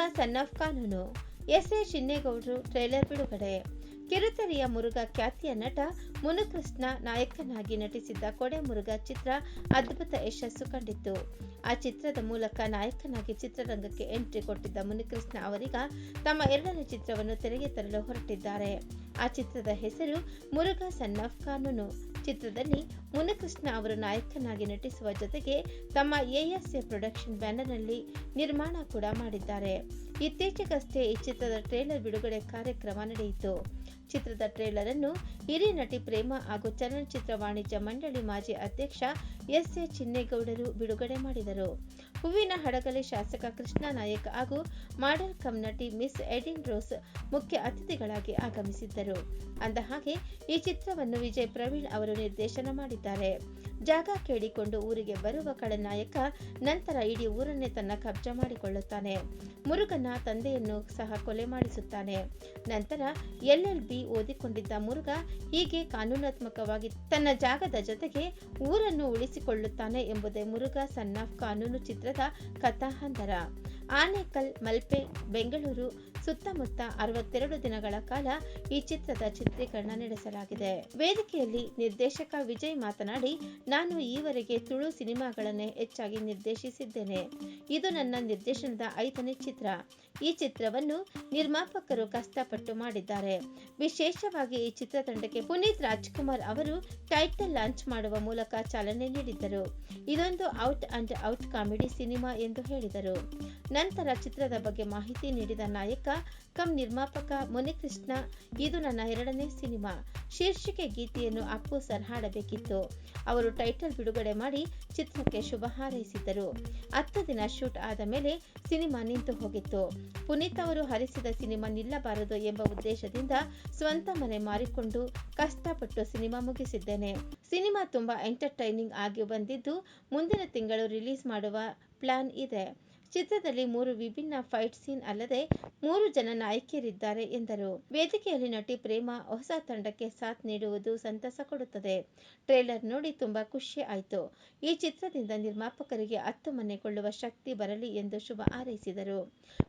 Murugha son of ಕಾನೂನು. S A ಶಿನ್ನೇಗೌಡರು trailer ಬಿಡುಗಡೆ. ಕಿರುತೆರೆಯ ಮುರುಘ ಖ್ಯಾತಿಯ ನಟ ಮುನುಕೃಷ್ಣ ನಾಯಕನಾಗಿ ನಟಿಸಿದ್ದ ಕೊಡೆ ಮುರುಘ ಚಿತ್ರ ಅದ್ಭುತ ಯಶಸ್ಸು ಕಂಡಿತ್ತು. ಆ ಚಿತ್ರದ ಮೂಲಕ ನಾಯಕನಾಗಿ ಚಿತ್ರರಂಗಕ್ಕೆ ಎಂಟ್ರಿ ಕೊಟ್ಟಿದ್ದ ಮುನಿಕೃಷ್ಣ ಅವರೀಗ ತಮ್ಮ ಎರಡನೇ ಚಿತ್ರವನ್ನು ತೆರೆಗೆ ತರಲು ಹೊರಟಿದ್ದಾರೆ. ಆ ಚಿತ್ರದ ಹೆಸರು ಮುರುಘಾ ಸನ್ನಫ್ ಕಾನೂನು. ಚಿತ್ರದಲ್ಲಿ ಮುನಿಕೃಷ್ಣ ಅವರು ನಾಯಕನಾಗಿ ನಟಿಸುವ ಜೊತೆಗೆ ತಮ್ಮ ಎಎಸ್ಎ ಪ್ರೊಡಕ್ಷನ್ ಬ್ಯಾನರ್ನಲ್ಲಿ ನಿರ್ಮಾಣ ಕೂಡ ಮಾಡಿದ್ದಾರೆ. ಇತ್ತೀಚೆಗಷ್ಟೇ ಈ ಚಿತ್ರದ ಟ್ರೇಲರ್ ಬಿಡುಗಡೆ ಕಾರ್ಯಕ್ರಮ ನಡೆಯಿತು. ಚಿತ್ರದ ಟ್ರೇಲರ್ ಅನ್ನು ಹಿರಿಯ ನಟಿ ಪ್ರೇಮ ಹಾಗೂ ಚಲನಚಿತ್ರ ವಾಣಿಜ್ಯ ಮಂಡಳಿ ಮಾಜಿ ಅಧ್ಯಕ್ಷ ಎಸ್ ಎ ಚಿನ್ನೇಗೌಡರು ಬಿಡುಗಡೆ ಮಾಡಿದರು. ಹೂವಿನ ಹಡಗಲಿ ಶಾಸಕ ಕೃಷ್ಣ ನಾಯಕ್ ಹಾಗೂ ಮಾಡೆಲ್ ಕಮ್ ನಟಿ ಮಿಸ್ ಎಡಿನ್ ರೋಸ್ ಮುಖ್ಯ ಅತಿಥಿಗಳಾಗಿ ಆಗಮಿಸಿದ್ದರು. ಅಂದಹಾಗೆ ಈ ಚಿತ್ರವನ್ನು ವಿಜಯ್ ಪ್ರವೀಣ್ ಅವರು ನಿರ್ದೇಶನ ಮಾಡಿದ್ದಾರೆ. ಜಾಗ ಕೇಳಿಕೊಂಡು ಊರಿಗೆ ಬರುವ ಖಳನಾಯಕ ನಂತರ ಇಡೀ ಊರನ್ನೇ ತನ್ನ ಕಬ್ಜಾ ಮಾಡಿಕೊಳ್ಳುತ್ತಾನೆ. ತಂದೆಯನ್ನು ಸಹ ಕೊಲೆ ಮಾಡಿಸುತ್ತಾನೆ. ನಂತರ ಎಲ್ ಬಿ ಓದಿಕೊಂಡಿದ್ದ ಮುರುಗ ಹೀಗೆ ಕಾನೂನಾತ್ಮಕವಾಗಿ ತನ್ನ ಜಾಗದ ಜೊತೆಗೆ ಊರನ್ನು ಉಳಿಸಿಕೊಳ್ಳುತ್ತಾನೆ ಎಂಬುದೇ ಮುರುಗ ಸನ್ ಆಫ್ ಕಾನೂನು ಚಿತ್ರದ ಕಥಾಹಂದರ. ಆನೇಕಲ್, ಮಲ್ಪೆ, ಬೆಂಗಳೂರು ಸುತ್ತಮುತ್ತ ಅರವತ್ತೆರಡು ದಿನಗಳ ಕಾಲ ಈ ಚಿತ್ರದ ಚಿತ್ರೀಕರಣ ನಡೆಸಲಾಗಿದೆ. ವೇದಿಕೆಯಲ್ಲಿ ನಿರ್ದೇಶಕ ವಿಜಯ್ ಮಾತನಾಡಿ, ನಾನು ಈವರೆಗೆ ತುಳು ಸಿನಿಮಾಗಳನ್ನೇ ಹೆಚ್ಚಾಗಿ ನಿರ್ದೇಶಿಸಿದ್ದೇನೆ. ಇದು ನನ್ನ ನಿರ್ದೇಶನದ ಐದನೇ ಚಿತ್ರ. ಈ ಚಿತ್ರವನ್ನು ನಿರ್ಮಾಪಕರು ಕಷ್ಟಪಟ್ಟು ಮಾಡಿದ್ದಾರೆ. ವಿಶೇಷವಾಗಿ ಈ ಚಿತ್ರತಂಡಕ್ಕೆ ಪುನೀತ್ ರಾಜ್ಕುಮಾರ್ ಅವರು ಟೈಟಲ್ ಲಾಂಚ್ ಮಾಡುವ ಮೂಲಕ ಚಾಲನೆ ನೀಡಿದ್ದರು. ಇದೊಂದು out and out comedy cinema ಎಂದು ಹೇಳಿದರು. ನಂತರ ಚಿತ್ರದ ಬಗ್ಗೆ ಮಾಹಿತಿ ನೀಡಿದ ನಾಯಕ ಕಂ ನಿರ್ಮಾಪಕ ಮುನಿಕೃಷ್ಣ, ಇದು ನನ್ನ ಎರಡನೇ ಸಿನಿಮಾ. ಶೀರ್ಷಿಕೆ ಗೀತೆಯನ್ನು ಅಪ್ಪು ಸರ್ ಹಾಡಬೇಕಿತ್ತು. ಅವರು ಟೈಟಲ್ ಬಿಡುಗಡೆ ಮಾಡಿ ಚಿತ್ರಕ್ಕೆ ಶುಭ ಹಾರೈಸಿದ್ದರು ಹತ್ತು ದಿನ ಶೂಟ್ ಆದ ಮೇಲೆ ಸಿನಿಮಾ ನಿಂತು ಹೋಗಿತ್ತು. ಪುನೀತ್ ಅವರು ಹರಿಸಿದ ಸಿನಿಮಾ ನಿಲ್ಲಬಾರದು ಎಂಬ ಉದ್ದೇಶದಿಂದ ಸ್ವಂತ ಮನೆ ಮಾರಿಕೊಂಡು ಕಷ್ಟಪಟ್ಟು ಸಿನಿಮಾ ಮುಗಿಸಿದ್ದೇನೆ. ಸಿನಿಮಾ ತುಂಬಾ ಎಂಟರ್ಟೈನಿಂಗ್ ಆಗಿ ಬಂದಿದ್ದು ಮುಂದಿನ ತಿಂಗಳು ರಿಲೀಸ್ ಮಾಡುವ ಪ್ಲಾನ್ ಇದೆ. ಚಿತ್ರದಲ್ಲಿ ಮೂರು ವಿಭಿನ್ನ ಫೈಟ್ ಸೀನ್ ಅಲ್ಲದೆ ಮೂರು ಜನ ನಾಯಕಿಯರಿದ್ದಾರೆ ಎಂದರು. ವೇದಿಕೆಯಲ್ಲಿ ನಟಿ ಪ್ರೇಮ ಹೊಸ ತಂಡಕ್ಕೆ ಸಾಥ್ ನೀಡುವುದು ಸಂತಸ ಕೊಡುತ್ತದೆ. ಟ್ರೇಲರ್ ನೋಡಿ ತುಂಬಾ ಖುಷಿ ಆಯ್ತು. ಈ ಚಿತ್ರದಿಂದ ನಿರ್ಮಾಪಕರಿಗೆ ಹತ್ತು ಮನೆ ಕೊಳ್ಳುವ ಶಕ್ತಿ ಬರಲಿ ಎಂದು ಶುಭ ಹಾರೈಸಿದರು.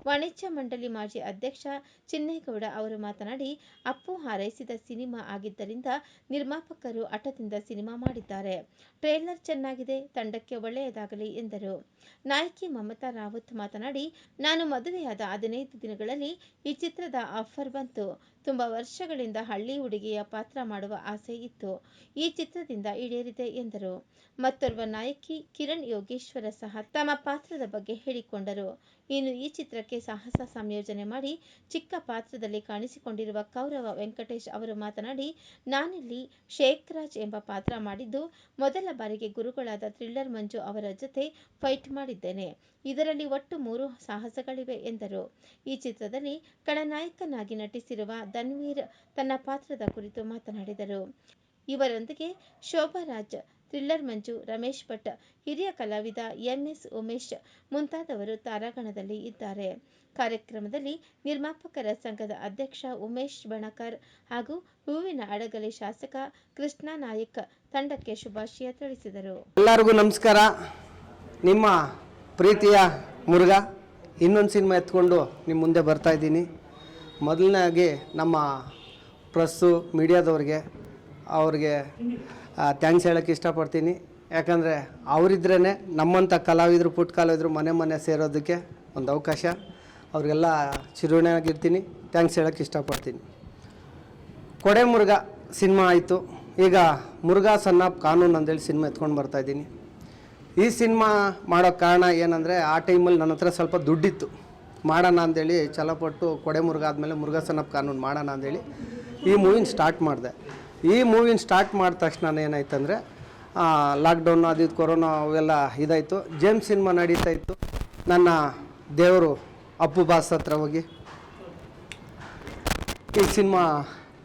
ವಾಣಿಜ್ಯ ಮಂಡಳಿ ಮಾಜಿ ಅಧ್ಯಕ್ಷ ಚಿನ್ನೇಗೌಡ ಅವರು ಮಾತನಾಡಿ, ಅಪ್ಪು ಹಾರೈಸಿದ ಸಿನಿಮಾ ಆಗಿದ್ದರಿಂದ ನಿರ್ಮಾಪಕರು ಹಠದಿಂದ ಸಿನಿಮಾ ಮಾಡಿದ್ದಾರೆ. ಟ್ರೇಲರ್ ಚೆನ್ನಾಗಿದೆ, ತಂಡಕ್ಕೆ ಒಳ್ಳೆಯದಾಗಲಿ ಎಂದರು. ನಾಯಕಿ ಮಮತಾ ರಾವತ್ ಮಾತನಾಡಿ ನಾನು ಮದುವೆಯಾದ ಹದಿನೈದು ದಿನಗಳಲ್ಲಿ ಈ ಚಿತ್ರದ ಆಫರ್ ಬಂತು. ತುಂಬಾ ವರ್ಷಗಳಿಂದ ಹಳ್ಳಿ ಹುಡುಗಿಯ ಪಾತ್ರ ಮಾಡುವ ಆಸೆ ಇತ್ತು. ಈ ಚಿತ್ರದಿಂದ ಈಡೇರಿದೆ ಎಂದರು. ಮತ್ತೊರ್ವ ನಾಯಕಿ ಕಿರಣ್ ಯೋಗೇಶ್ವರ ಸಹ ತಮ್ಮ ಪಾತ್ರದ ಬಗ್ಗೆ ಹೇಳಿಕೊಂಡರು. ಇನ್ನು ಈ ಚಿತ್ರಕ್ಕೆ ಸಾಹಸ ಸಂಯೋಜನೆ ಮಾಡಿ ಚಿಕ್ಕ ಪಾತ್ರದಲ್ಲಿ ಕಾಣಿಸಿಕೊಂಡಿರುವ ಕೌರವ ವೆಂಕಟೇಶ್ ಅವರು ಮಾತನಾಡಿ, ನಾನಿಲ್ಲಿ ಶೇಖ್ ರಾಜ್ ಎಂಬ ಪಾತ್ರ ಮಾಡಿದ್ದು, ಮೊದಲ ಬಾರಿಗೆ ಗುರುಗಳಾದ ಥ್ರಿಲ್ಲರ್ ಮಂಜು ಅವರ ಜೊತೆ ಫೈಟ್ ಮಾಡಿದ್ದೇನೆ. ಇದರಲ್ಲಿ ಒಟ್ಟು ಮೂರು ಸಾಹಸಗಳಿವೆ ಎಂದರು. ಈ ಚಿತ್ರದಲ್ಲಿ ಖಳನಾಯಕನಾಗಿ ನಟಿಸಿರುವ ಧನ್ವೀರ್ ತನ್ನ ಪಾತ್ರದ ಕುರಿತು ಮಾತನಾಡಿದರು. ಇವರೊಂದಿಗೆ ಶೋಭಾ ರಾಜ್, ಥ್ರಿಲ್ಲರ್ ಮಂಜು ರಮೇಶ್ ಭಟ್ ಹಿರಿಯ ಕಲಾವಿದ ಎಂಎಸ್ ಉಮೇಶ್ ಮುಂತಾದವರು ತಾರಾಗಣದಲ್ಲಿ ಇದ್ದಾರೆ. ಕಾರ್ಯಕ್ರಮದಲ್ಲಿ ನಿರ್ಮಾಪಕರ ಸಂಘದ ಅಧ್ಯಕ್ಷ ಉಮೇಶ್ ಬಣಕರ್ ಹಾಗೂ ಹೂವಿನ ಅಡಗಲಿ ಶಾಸಕ ಕೃಷ್ಣ ನಾಯಕ್ ತಂಡಕ್ಕೆ ಶುಭಾಶಯ ತಿಳಿಸಿದರು. ಎಲ್ಲರಿಗೂ ನಮಸ್ಕಾರ. ನಿಮ್ಮ ಪ್ರೀತಿಯ ಮುರುಘ ಇನ್ನೊಂದು ಸಿನಿಮಾ ಎತ್ಕೊಂಡು ನಿಮ್ಮ ಮುಂದೆ ಬರ್ತಾ ಇದ್ದೀನಿ. ಮೊದಲನೇದಾಗಿ ನಮ್ಮ ಪ್ರೆಸ್ಸು ಮೀಡಿಯಾದವ್ರಿಗೆ ಅವ್ರಿಗೆ ಥ್ಯಾಂಕ್ಸ್ ಹೇಳೋಕ್ಕೆ ಇಷ್ಟಪಡ್ತೀನಿ. ಯಾಕಂದರೆ ಅವರಿದ್ರೇ ನಮ್ಮಂಥ ಕಲಾವಿದರು ಪುಟ್ಟ ಕಲಾವಿದರು ಮನೆ ಮನೆ ಸೇರೋದಕ್ಕೆ ಒಂದು ಅವಕಾಶ. ಅವ್ರಿಗೆಲ್ಲ ಚಿರುಣೆಯಾಗಿರ್ತೀನಿ ಥ್ಯಾಂಕ್ಸ್ ಹೇಳೋಕ್ಕೆ ಇಷ್ಟಪಡ್ತೀನಿ. ಕೊಡೆ ಮುರುಘ ಸಿನಿಮಾ ಆಯಿತು. ಈಗ ಮುರುಘಾ ಸಣ್ಣ ಕಾನೂನು ಅಂದೇಳಿ ಸಿನಿಮಾ ಎತ್ಕೊಂಡು ಬರ್ತಾಯಿದ್ದೀನಿ ಈ ಸಿನಿಮಾ ಮಾಡೋ ಕಾರಣ ಏನಂದರೆ ಆ ಟೈಮಲ್ಲಿ ನನ್ನ ಸ್ವಲ್ಪ ದುಡ್ಡಿತ್ತು. ಮಾಡೋಣ ಅಂದೇಳಿ ಛಲಪಟ್ಟು ಕೊಡೆ ಮುರುಘ ಆದಮೇಲೆ ಮುರುಘಾ ಸಣ್ಣಪ್ಪ ಕಾನೂನು ಮಾಡೋಣ ಅಂದೇಳಿ ಈ ಮೂವಿನ ಸ್ಟಾರ್ಟ್ ಮಾಡಿದೆ. ಈ ಮೂವಿನ ಸ್ಟಾರ್ಟ್ ಮಾಡಿದ ತಕ್ಷಣ ಏನಾಯ್ತಂದರೆ ಲಾಕ್ಡೌನ್ ಅದು ಇದು ಕೊರೋನಾ ಅವೆಲ್ಲ ಇದಾಯಿತು. ಜೇಮ್ಸ್ ಸಿನಿಮಾ ನಡೀತಾ ಇತ್ತು ನನ್ನ ದೇವರು ಅಪ್ಪು ಬಾಸ್ ಹತ್ರ ಹೋಗಿ ಈ ಸಿನಿಮಾ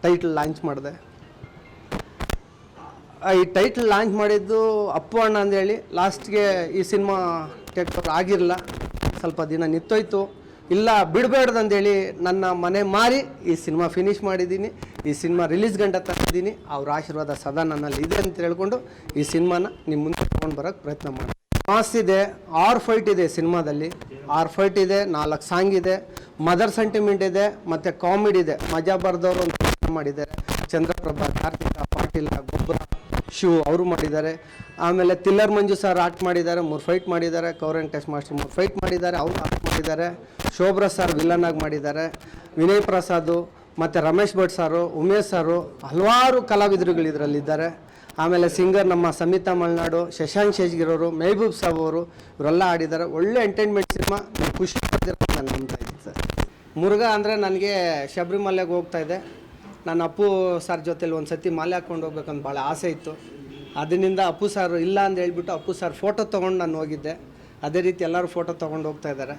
ಟೈಟಲ್ ಲಾಂಚ್ ಮಾಡಿದೆ. ಈ ಟೈಟಲ್ ಲಾಂಚ್ ಮಾಡಿದ್ದು ಅಪ್ಪು ಅಣ್ಣ ಅಂದೇಳಿ. ಲಾಸ್ಟ್ಗೆ ಈ ಸಿನಿಮಾ ಟೆಕ್ ಆಗಿರಲ್ಲ, ಸ್ವಲ್ಪ ದಿನ ನಿಂತೋಯ್ತು. ಇಲ್ಲ ಬಿಡಬೇಡ್ದಂದೇಳಿ ನನ್ನ ಮನೆ ಮಾರಿ ಈ ಸಿನಿಮಾ ಫಿನಿಷ್ ಮಾಡಿದ್ದೀನಿ, ಈ ಸಿನಿಮಾ ರಿಲೀಸ್ ಗಂಟ ತಂದಿದ್ದೀನಿ ಅವ್ರ ಆಶೀರ್ವಾದ ಸದಾ ನನ್ನಲ್ಲಿ ಇದೆ ಅಂತ ಹೇಳ್ಕೊಂಡು ಈ ಸಿನಿಮಾನ ನಿಮ್ಮ ಮುಂದೆ ತಗೊಂಡು ಬರೋಕ್ಕೆ ಪ್ರಯತ್ನ ಮಾಡಿ ಮಾಸ್ ಇದೆ ಆರ್ ಫೈಟ್ ಇದೆ ಸಿನಿಮಾದಲ್ಲಿ. ಆರ್ ಫೈಟ್ ಇದೆ, ನಾಲ್ಕು ಸಾಂಗ್ ಇದೆ. ಮದರ್ ಸೆಂಟಿಮೆಂಟ್ ಇದೆ, ಮತ್ತು ಕಾಮಿಡಿ ಇದೆ. ಮಜಾ ಬರ್ದವರು ಅಂತ ಮಾಡಿದ್ದಾರೆ. ಚಂದ್ರಪ್ರಭಾ, ಕಾರ್ತಿಕ, ಪಾಟೀಲ, ಗೊಬ್ಬರ. ಶಿವ್ ಅವರು ಮಾಡಿದ್ದಾರೆ. ಆಮೇಲೆ ತಿಲ್ಲರ್ ಮಂಜು ಸರ್ ಆರ್ಟ್ ಮಾಡಿದ್ದಾರೆ, ಮೂರು ಫೈಟ್ ಮಾಡಿದ್ದಾರೆ ಕೌರನ್ ಟೆಸ್ಟ್ ಮಾಸ್ಟರ್ ಮೂರು ಫೈಟ್ ಮಾಡಿದ್ದಾರೆ, ಅವರು ಆರ್ಟ್ ಮಾಡಿದ್ದಾರೆ. ಶೋಭ್ರಾ ಸರ್ ವಿಲನ್ ಆಗಿ ಮಾಡಿದ್ದಾರೆ. ವಿನಯ್ ಪ್ರಸಾದು ಮತ್ತು ರಮೇಶ್ ಭಟ್ ಸಾರು ಉಮೇಶ್ ಸಾರು ಹಲವಾರು ಕಲಾವಿದರುಗಳು ಇದರಲ್ಲಿದ್ದಾರೆ. ಆಮೇಲೆ ಸಿಂಗರ್ ನಮ್ಮ ಸಮಿತಾ ಮಲ್ನಾಡು, ಶಶಾಂಕ್ ಶೇಜ್ಗಿರೋರು, ಮೆಹಬೂಬ್ ಸಾಬ್ ಅವರು, ಇವರೆಲ್ಲ ಆಡಿದ್ದಾರೆ. ಒಳ್ಳೆ ಎಂಟರ್ಟೈನ್ಮೆಂಟ್ ಸಿನಿಮಾ. ಖುಷಿ ಪಡ್ತಿರೋ ನಾನು ನಂಬ್ತಾ ಇದ್ದೀನಿ ಸರ್. ಮುರುಘಾ ಅಂದರೆ ನನಗೆ ಶಬರಿಮಲೆಗೆ ಹೋಗ್ತಾ ಇದೆ. ನಾನು ಅಪ್ಪು ಸರ್ ಜೊತೆಲಿ ಒಂದು ಸತಿ ಮಾಲೆ ಹಾಕ್ಕೊಂಡು ಹೋಗ್ಬೇಕಂತ ಭಾಳ ಆಸೆ ಇತ್ತು. ಅದರಿಂದ ಅಪ್ಪು ಸರ್ ಇಲ್ಲ ಅಂತ ಹೇಳ್ಬಿಟ್ಟು ಅಪ್ಪು ಸರ್ ಫೋಟೋ ತೊಗೊಂಡು ನಾನು ಹೋಗಿದ್ದೆ. ಅದೇ ರೀತಿ ಎಲ್ಲರೂ ಫೋಟೋ ತೊಗೊಂಡು ಹೋಗ್ತಾ ಇದ್ದಾರೆ.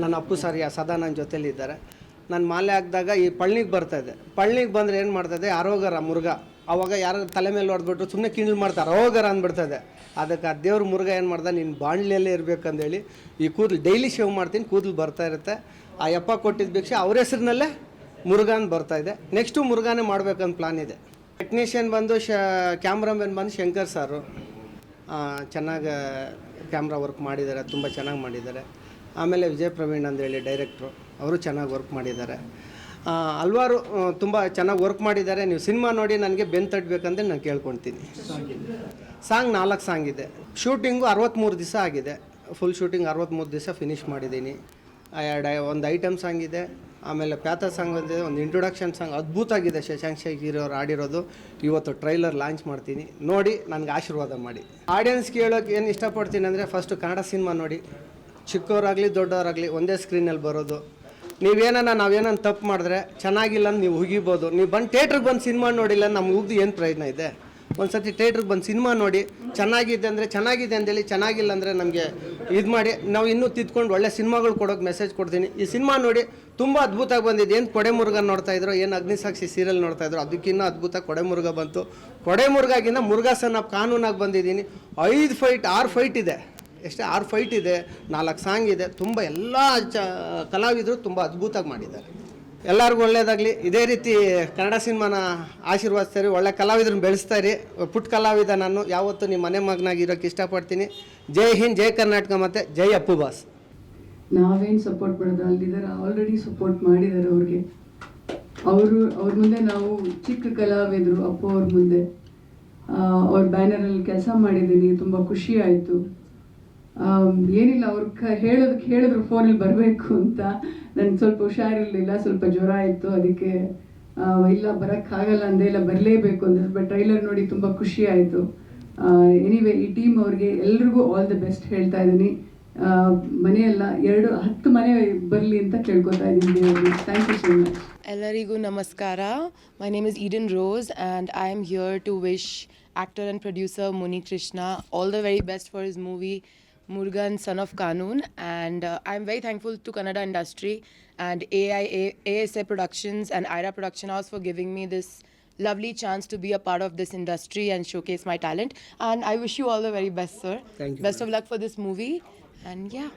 ನನ್ನ ಅಪ್ಪು ಸರ್ ಯಾ ಸದಾ ನನ್ನ ಜೊತೆಲಿ ಇದ್ದಾರೆ. ನಾನು ಮಾಲೆ ಹಾಕಿದಾಗ ಈ ಪಳ್ಳಿಗೆ ಬರ್ತಾಯಿದೆ ಪಳ್ಳಿಗೆ ಬಂದರೆ ಏನು ಮಾಡ್ತದೆ ಆರೋಗರ ಮುರುಘ. ಅವಾಗ ಯಾರು ತಲೆ ಮೇಲೆ ಹೊಡೆದ್ಬಿಟ್ಟು ಸುಮ್ಮನೆ ಕಿಂಡ್ಲು ಮಾಡ್ತಾರೆ. ಅರೋಗರ ಅಂದ್ಬಿಡ್ತದೆ ಅದಕ್ಕೆ ಆ ದೇವ್ರ ಮುರುಘ ಏನು ಮಾಡ್ದೆ? ನೀನು ಬಾಣಲಿಯಲ್ಲೇ ಇರಬೇಕಂದೇಳಿ ಈ ಕೂದಲು ಡೈಲಿ ಶೇವ್ ಮಾಡ್ತೀನಿ, ಕೂದಲು ಬರ್ತಾ ಇರುತ್ತೆ. ಆ ಯಪ್ಪ ಕೊಟ್ಟಿದ್ದ ಭಿಕ್ಷೆ ಅವ್ರ ಹೆಸ್ರಿನಲ್ಲೇ ಮುರುಘಾನ್ ಬರ್ತಾ ಇದೆ. ನೆಕ್ಸ್ಟು ಮುರುಘಾನೇ ಮಾಡ್ಬೇಕಂತ ಪ್ಲಾನ್ ಇದೆ. ಟೆಕ್ನಿಷಿಯನ್ ಬಂದು ಶ ಕ್ಯಾಮ್ರಾಮನ್ ಬಂದು ಶಂಕರ್ ಸಾರು ಚೆನ್ನಾಗಿ ಕ್ಯಾಮ್ರಾ ವರ್ಕ್ ಮಾಡಿದ್ದಾರೆ, ತುಂಬ ಚೆನ್ನಾಗಿ ಮಾಡಿದ್ದಾರೆ. ಆಮೇಲೆ ವಿಜಯ್ ಪ್ರವೀಣ್ ಅಂತೇಳಿ ಡೈರೆಕ್ಟ್ರು ಅವರು ಚೆನ್ನಾಗಿ ವರ್ಕ್ ಮಾಡಿದ್ದಾರೆ. ಹಲ್ವಾರು ತುಂಬ ಚೆನ್ನಾಗಿ ವರ್ಕ್ ಮಾಡಿದ್ದಾರೆ. ನೀವು ಸಿನಿಮಾ ನೋಡಿ ನನಗೆ ಬೆನ್ ತಟ್ಟಬೇಕಂದ್ರೆ ನಾನು ಕೇಳ್ಕೊಳ್ತೀನಿ ಸಾಂಗ್ ನಾಲ್ಕು ಸಾಂಗ್ ಇದೆ. ಶೂಟಿಂಗು ಅರವತ್ತ್ಮೂರು ದಿವಸ ಆಗಿದೆ. ಫುಲ್ ಶೂಟಿಂಗ್ ಅರವತ್ತ್ಮೂರು ದಿವಸ ಫಿನಿಷ್ ಮಾಡಿದ್ದೀನಿ. ಎರಡು, ಒಂದು ಐಟಮ್ ಸಾಂಗ್ ಇದೆ. ಆಮೇಲೆ ಪ್ಯಾತ ಸಾಂಗ್ ಒಂದು ಇಂಟ್ರೊಡಕ್ಷನ್ ಸಾಂಗ್ ಅದ್ಭುತ ಆಗಿದೆ ಶಶಾಂಕ್ ಶೇಖಿ ಅವ್ರು ಆಡಿರೋದು ಇವತ್ತು ಟ್ರೈಲರ್ ಲಾಂಚ್ ಮಾಡ್ತೀನಿ. ನೋಡಿ, ನನಗೆ ಆಶೀರ್ವಾದ ಮಾಡಿ. ಆಡಿಯನ್ಸ್ ಕೇಳೋಕೆ ಏನು ಇಷ್ಟಪಡ್ತೀನಿ ಅಂದರೆ ಫಸ್ಟು ಕನ್ನಡ ಸಿನಿಮಾ ನೋಡಿ. ಚಿಕ್ಕವರಾಗಲಿ ದೊಡ್ಡವರಾಗಲಿ ಒಂದೇ ಸ್ಕ್ರೀನಲ್ಲಿ ಬರೋದು. ನೀವೇನ ನಾವೇನನ್ನ ತಪ್ಪು ಮಾಡಿದ್ರೆ ಚೆನ್ನಾಗಿಲ್ಲ ಅಂತ ನೀವು ಹುಗಿಬೋದು ನೀವು ಬಂದು ಥಿಯೇಟ್ರಿಗೆ ಬಂದು ಸಿನಿಮಾ ನೋಡಿಲ್ಲ ನಮ್ಗೆ ಉಗ್ದು ಏನು ಪ್ರಯೋಜನ ಇದೆ? ಒಂದು ಸರ್ತಿ ಥಿಯೇಟ್ರಿಗೆ ಬಂದು ಸಿನಿಮಾ ನೋಡಿ, ಚೆನ್ನಾಗಿದೆ ಅಂದರೆ ಚೆನ್ನಾಗಿದೆ ಅಂತೇಳಿ ಚೆನ್ನಾಗಿಲ್ಲ ಅಂದರೆ ನಮಗೆ ಇದು ಮಾಡಿ, ನಾವು ಇನ್ನೂ ತಿದ್ಕೊಂಡು ಒಳ್ಳೆ ಸಿನಿಮಾಗಳು ಕೊಡೋಕೆ ಮೆಸೇಜ್ ಕೊಡ್ತೀನಿ. ಈ ಸಿನಿಮಾ ನೋಡಿ ತುಂಬ ಅದ್ಭುತವಾಗಿ ಬಂದಿದೆ. ಏನು ಕೊಡೆಮುರ್ಗ ನೋಡ್ತಾ ಇದ್ರು, ಏನು ಅಗ್ನಿಸಾಕ್ಷಿ ಸೀರಿಯಲ್ ನೋಡ್ತಾ ಇದ್ರು ಅದಕ್ಕಿಂತ ಅದ್ಭುತ ಕೊಡೆಮುರ್ಗ ಬಂತು. ಕೊಡೆ ಮುರುಗಾಗಿನ ಮುರುಘಾಸನ ಕಾನೂನಾಗಿ ಬಂದಿದ್ದೀನಿ. ಐದು ಫೈಟ್ ಆರು ಫೈಟ್ ಇದೆ. ಎಷ್ಟೇ ಆರು ಫೈಟ್ ಇದೆ, ನಾಲ್ಕು ಸಾಂಗ್ ಇದೆ, ತುಂಬ ಎಲ್ಲ ಚ ಕಲಾವಿದರು ತುಂಬ ಅದ್ಭುತವಾಗಿ ಮಾಡಿದ್ದಾರೆ. ಎಲ್ಲರಿಗೂ ಒಳ್ಳೆಯದಾಗಲಿ ಇದೇ ರೀತಿ ಕನ್ನಡ ಸಿನಿಮಾನ ಆಶೀರ್ವಾದಿಸ್ತಾರೆ. ಒಳ್ಳೆ ಕಲಾವಿದ್ರನ್ನ ಬೆಳೆಸ್ತಾರೆ ಪುಟ್ ಕಲಾವಿದ ನಾನು. ಯಾವತ್ತೂ ನಿಮ್ಮ ಮನೆ ಮಗನಾಗಿ ಇರೋಕ್ಕೆ ಇಷ್ಟಪಡ್ತೀನಿ. ಜೈ ಹಿಂದ್, ಜೈ ಕರ್ನಾಟಕ ಮತ್ತು ಜೈ ಅಪ್ಪು ಬಾಸ್. ನಾವೇನು ಸಪೋರ್ಟ್ ಮಾಡೋದು? ಅಲ್ಲಿದ್ದಾರೆ ಆಲ್ರೆಡಿ ಸಪೋರ್ಟ್ ಮಾಡಿದ್ದಾರೆ ಅವ್ರಿಗೆ. ಅವರು, ಅವ್ರ ಮುಂದೆ ನಾವು ಚಿಕ್ಕ ಕಲಾವಿದರು ಅಪ್ಪು ಅವ್ರ ಮುಂದೆ. ಅವ್ರ ಬ್ಯಾನರಲ್ಲಿ ಕೆಲಸ ಮಾಡಿದ್ದೀನಿ ತುಂಬ ಖುಷಿ ಆಯಿತು. ಏನಿಲ್ಲ, ಅವ್ರು ಕ ಹೇಳೋದಕ್ಕೆ ಹೇಳಿದ್ರು ಫೋನಲ್ಲಿ ಬರಬೇಕು ಅಂತ. ನನಗೆ ಸ್ವಲ್ಪ ಹುಷಾರಿರಲಿಲ್ಲ, ಸ್ವಲ್ಪ ಜ್ವರ ಇತ್ತು, ಅದಕ್ಕೆ ಇಲ್ಲ, ಬರೋಕ್ಕಾಗಲ್ಲ ಅಂದೆ ಇಲ್ಲ, ಬರಲೇಬೇಕು ಅಂದ್ರೆ ಬಟ್ ಟ್ರೈಲರ್ ನೋಡಿ ತುಂಬ ಖುಷಿ ಆಯಿತು. ಎನಿವೆ ಈ ಟೀಮ್ ಅವ್ರಿಗೆ ಎಲ್ರಿಗೂ ಆಲ್ ದ ಬೆಸ್ಟ್ ಹೇಳ್ತಾ ಇದ್ದೀನಿ. ಮನೆಯೆಲ್ಲ ಎರಡು, ಹತ್ತು ಮನೆ ಬರಲಿ ಅಂತ ಕೇಳ್ಕೊತಾ ಇದ್ದೀನಿ ಥ್ಯಾಂಕ್ ಯು ಸೋ ಮಚ್ ಎಲ್ಲರಿಗೂ ನಮಸ್ಕಾರ. My name is Eden Rose and I am here to wish actor and producer Muni Krishna all the very best for his movie. Murugan Son of Kanun and uh, I'm very thankful to Kannada industry and AIA, ASA Productions and IRA Production House for giving me this lovely chance to be a part of this industry and showcase my talent. And I wish you all the very best sir. Thank you, best of luck for this movie. And yeah